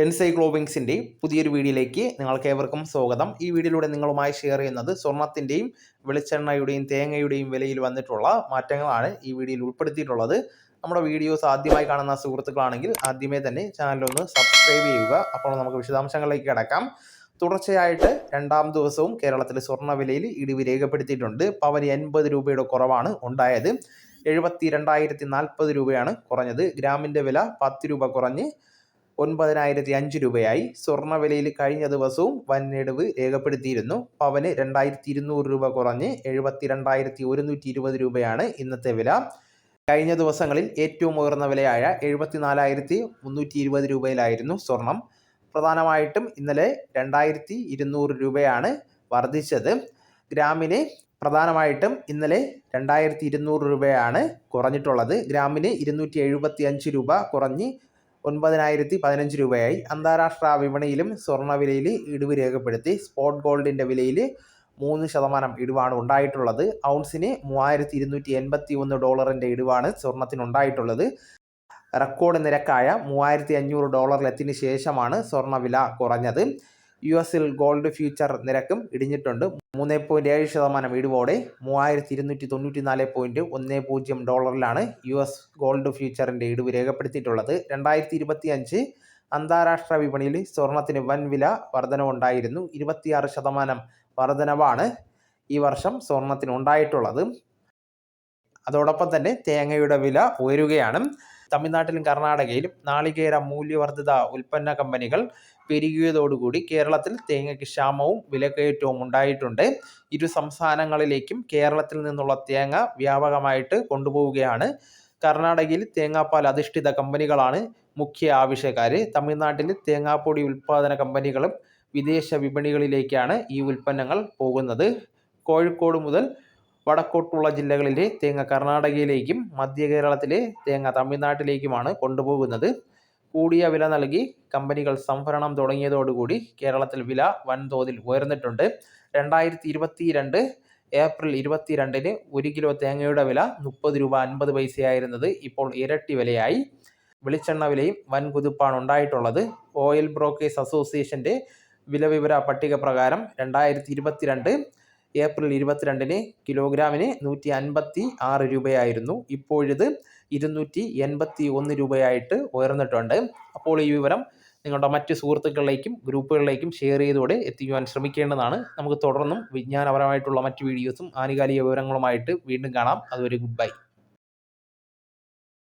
എൻസൈക്ലോബിങ്സിന്റെ പുതിയൊരു വീഡിയോയിലേക്ക് നിങ്ങൾക്ക് ഏവർക്കും സ്വാഗതം. ഈ വീഡിയോയിലൂടെ നിങ്ങളുമായി ഷെയർ ചെയ്യുന്നത് സ്വർണത്തിന്റെയും വെളിച്ചെണ്ണയുടെയും തേങ്ങയുടെയും വിലയിൽ വന്നിട്ടുള്ള മാറ്റങ്ങളാണ് ഈ വീഡിയോയിൽ ഉൾപ്പെടുത്തിയിട്ടുള്ളത്. നമ്മുടെ വീഡിയോസ് ആദ്യമായി കാണുന്ന സുഹൃത്തുക്കളാണെങ്കിൽ ആദ്യമേ തന്നെ ചാനലൊന്ന് സബ്സ്ക്രൈബ് ചെയ്യുക. അപ്പോൾ നമുക്ക് വിശദാംശങ്ങളിലേക്ക് കിടക്കാം. തുടർച്ചയായിട്ട് രണ്ടാം ദിവസവും കേരളത്തിലെ സ്വർണ ഇടിവ് രേഖപ്പെടുത്തിയിട്ടുണ്ട്. പവന് എൺപത് രൂപയുടെ കുറവാണ് ഉണ്ടായത്. എഴുപത്തി രണ്ടായിരത്തി നാൽപ്പത് രൂപയാണ് കുറഞ്ഞത്. ഗ്രാമിന്റെ വില പത്ത് രൂപ കുറഞ്ഞ് ഒൻപതിനായിരത്തി അഞ്ച് രൂപയായി സ്വർണവിലയിൽ കഴിഞ്ഞ ദിവസവും വൻഇടിവ് രേഖപ്പെടുത്തിയിരുന്നു. പവന് രണ്ടായിരത്തി ഇരുന്നൂറ് രൂപ കുറഞ്ഞ് എഴുപത്തി രണ്ടായിരത്തി ഒരുന്നൂറ്റി ഇരുപത് രൂപയാണ് ഇന്നത്തെ വില. കഴിഞ്ഞ ദിവസങ്ങളിൽ ഏറ്റവും ഉയർന്ന വിലയായ എഴുപത്തിനാലായിരത്തി മുന്നൂറ്റി ഇരുപത് രൂപയിലായിരുന്നു സ്വർണം. പ്രധാനമായിട്ടും ഇന്നലെ രണ്ടായിരത്തി ഇരുന്നൂറ് രൂപയാണ് വർദ്ധിച്ചത്. ഗ്രാമിന് പ്രധാനമായിട്ടും ഇന്നലെ രണ്ടായിരത്തി ഇരുന്നൂറ് രൂപയാണ് കുറഞ്ഞിട്ടുള്ളത്. ഗ്രാമിന് ഇരുന്നൂറ്റി എഴുപത്തി അഞ്ച് രൂപ കുറഞ്ഞ് ഒൻപതിനായിരത്തി പതിനഞ്ച് രൂപയായി. അന്താരാഷ്ട്ര വിപണിയിലും സ്വർണവിലയിൽ ഇടിവ് രേഖപ്പെടുത്തി. സ്പോട്ട് ഗോൾഡിന്റെ വിലയിൽ മൂന്ന് ശതമാനം ഇടിവാണ് ഉണ്ടായിട്ടുള്ളത്. ഔൺസിന് മൂവായിരത്തി ഇരുന്നൂറ്റി എൺപത്തി ഒന്ന് ഡോളറിന്റെ ഇടിവാണ് സ്വർണത്തിനുണ്ടായിട്ടുള്ളത് റെക്കോർഡ് നിരക്കായ മൂവായിരത്തി അഞ്ഞൂറ് ഡോളറിലെത്തിന് ശേഷമാണ് സ്വർണവില കുറഞ്ഞത്. യു എസിൽ ഗോൾഡ് ഫ്യൂച്ചർ നിരക്കും ഇടിഞ്ഞിട്ടുണ്ട്. മൂന്ന് പോയിന്റ് ഏഴ് ശതമാനം ഇടിവോടെ മൂവായിരത്തി ഇരുന്നൂറ്റി തൊണ്ണൂറ്റി നാല് പോയിന്റ് ഒന്ന് പൂജ്യം ഡോളറിലാണ് യു എസ് ഗോൾഡ് ഫ്യൂച്ചറിന്റെ ഇടിവ് രേഖപ്പെടുത്തിയിട്ടുള്ളത്. രണ്ടായിരത്തി ഇരുപത്തി അഞ്ച് അന്താരാഷ്ട്ര വിപണിയിൽ സ്വർണത്തിന് വൻ വില വർധനവുണ്ടായിരുന്നു. ഇരുപത്തിയാറ് ശതമാനം വർധനവാണ് ഈ വർഷം സ്വർണത്തിന് ഉണ്ടായിട്ടുള്ളത് അതോടൊപ്പം തന്നെ തേങ്ങയുടെ വില ഉയരുകയാണ്. തമിഴ്നാട്ടിലും കർണാടകയിലും നാളികേര മൂല്യവർദ്ധിത ഉൽപ്പന്ന കമ്പനികൾ പെരുകിയതോടുകൂടി കേരളത്തിൽ തേങ്ങയ്ക്ക് ക്ഷാമവും വിലക്കയറ്റവും ഉണ്ടായിട്ടുണ്ട്. ഇരു സംസ്ഥാനങ്ങളിലേക്കും കേരളത്തിൽ നിന്നുള്ള തേങ്ങ വ്യാപകമായിട്ട് കൊണ്ടുപോവുകയാണ്. കർണാടകയിൽ തേങ്ങാപ്പാൽ അധിഷ്ഠിത കമ്പനികളാണ് മുഖ്യ ആവശ്യക്കാർ തമിഴ്നാട്ടിൽ തേങ്ങാപ്പൊടി ഉൽപ്പാദന കമ്പനികളും വിദേശ വിപണികളിലേക്കാണ് ഈ ഉൽപ്പന്നങ്ങൾ പോകുന്നത്. കോഴിക്കോട് മുതൽ വടക്കോട്ടുള്ള ജില്ലകളിലെ തേങ്ങ കർണാടകയിലേക്കും മധ്യ കേരളത്തിലെ തേങ്ങ തമിഴ്നാട്ടിലേക്കുമാണ് കൊണ്ടുപോകുന്നത്. കൂടിയ വില നൽകി കമ്പനികൾ സംഭരണം തുടങ്ങിയതോടുകൂടി കേരളത്തിൽ വില വൻതോതിൽ ഉയർന്നിട്ടുണ്ട്. രണ്ടായിരത്തി ഇരുപത്തി രണ്ട് ഏപ്രിൽ ഇരുപത്തിരണ്ടിന് ഒരു കിലോ തേങ്ങയുടെ വില മുപ്പത് രൂപ അൻപത് പൈസയായിരുന്നത് ഇപ്പോൾ ഇരട്ടി വിലയായി. വെളിച്ചെണ്ണ വിലയും വൻ കുതിപ്പാണ് ഉണ്ടായിട്ടുള്ളത്. ഓയിൽ ബ്രോക്കേഴ്സ് അസോസിയേഷന്റെ വിലവിവര പട്ടിക പ്രകാരം രണ്ടായിരത്തി ഇരുപത്തിരണ്ട് ഏപ്രിൽ ഇരുപത്തിരണ്ടിന് കിലോഗ്രാമിന് നൂറ്റി അൻപത്തി ആറ് രൂപയായിരുന്നു. ഇപ്പോഴിത് ഇരുന്നൂറ്റി എൺപത്തി ഒന്ന് രൂപയായിട്ട് ഉയർന്നിട്ടുണ്ട്. അപ്പോൾ ഈ വിവരം നിങ്ങളുടെ മറ്റ് സുഹൃത്തുക്കളിലേക്കും ഗ്രൂപ്പുകളിലേക്കും ഷെയർ ചെയ്തോടെ എത്തിക്കുവാൻ ശ്രമിക്കേണ്ടതാണ്. നമുക്ക് തുടർന്നും വിജ്ഞാനപരമായിട്ടുള്ള മറ്റ് വീഡിയോസും ആനുകാലിക വിവരങ്ങളുമായിട്ട് വീണ്ടും കാണാം. അതുവരെ ഗുഡ് ബൈ